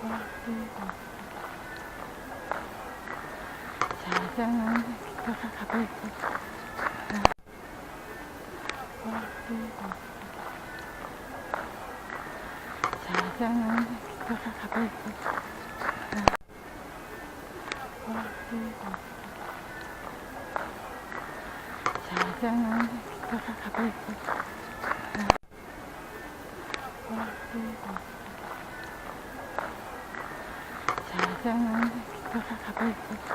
자장은 가고 있고 자장은 빛도가 가고 있고 짠 기타가 가고 있어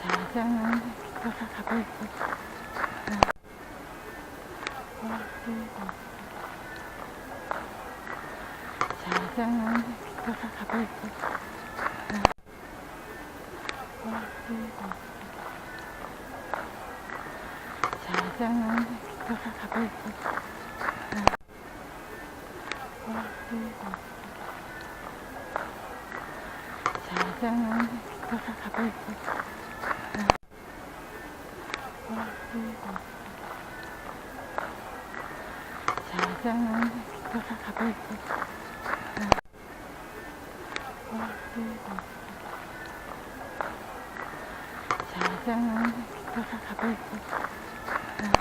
짜잔 기타가 가고. 있어 짜잔 기타가 가고 있어 짜잔 기타가 가고 있어 짜잔 돌아가고 있고 짜잔 돌아가고 있고 짜잔